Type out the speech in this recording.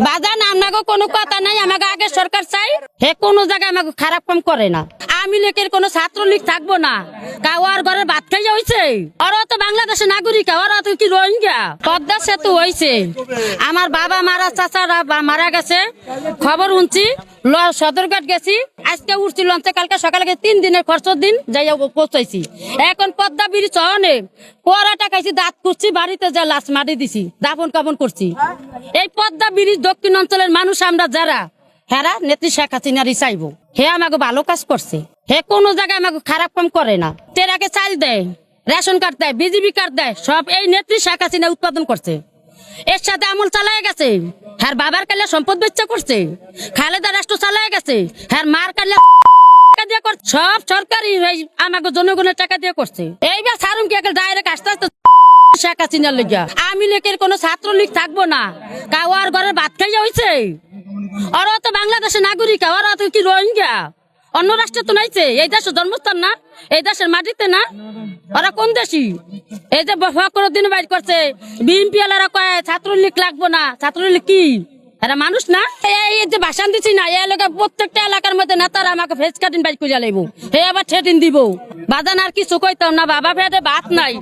বাজান আপনাকে কোনো কথা নাই আমাকে আগে সরকার চাই, হে কোনো জায়গায় আমাকে খারাপ কাম করে না। আমি লীগের কোনো ছাত্রলীগ থাকব না। কাওয়ার ঘরে ভাত খাইয়া হয়েছে ওরা তো বাংলাদেশের নাগরিক, ওরা তো কি রোহিঙ্গা? পদ্মা সেতু হয়েছে আমার বাবা মারা, চাচারা মারা গেছে। খবর শুনছি, ল- সদরঘাট গেছি। আজকে উঠছি লঞ্চে, কালকে সকালে তিন দিনের খরচ দিন যাই পৌঁছাইছি। এখন পদ্মা বিড়ি চহনে পরাটা খাইছি, দাঁত করছি বাড়িতে যা লাশ মাটি দিছি, দাফন কাপন করছি। এই পদ্মা ব্রিজ দক্ষিণ অঞ্চলের মানুষ আমরা যারা, হেরা নেত্রী শেখ হাসিনারই চাইব হে আমাকে ভালো কাজ করছে। হে কোনো জায়গায় আমাকে খারাপ কাম করে না। তেরাকে চাল দেয়, রেশন কার্ড দেয়, বিজিবি কার্ড দেয়, সব এই নেত্রী শেখ হাসিনা উৎপাদন করছে। এর সাথে আমল চালায় গেছে। হ্যার বাবার কালে সম্পদ বেচা করছে। খালেদা রাষ্ট্র চালায় গেছে। হ্যার মার কালে টাকা দিয়ে করছে। সব সরকারি আমাকে জনগণের টাকা দিয়ে করছে। এইবার সারুম কি একটা ডাইরেক্ট আস্তে আস্তে শেখ হাসিনার লেগা। আমি লেকের কোনো ছাত্রলীগ থাকব না। কাওয়ার ঘরে ভাত খাইয়া হয়েছে ওরা তো বাংলাদেশের নাগরিক, ওরা তো কি রোহিঙ্গা? অন্য রাষ্ট্রে তো নাইছে। এই দেশের জন্মস্থান না? এই দেশের মাটিতে না? ওরা কোন দেশি? এই যে ফকর দিন বাইর করছে, বিএনপি এলারা কয়, ছাত্রলীগ লাগবো না। ছাত্রলীগ কি? এরা মানুষ না? এই যে ভাষণ দিছি না এই এলাকা প্রত্যেকটা এলাকার মধ্যে নেতারা আমাকে ফেস কাটিং বাইর করিয়া লাইব। হে আবার ঠেটিন দিব। বাজান আর কিছু কইতাম না, বাবা ফেটে ভাত নাই।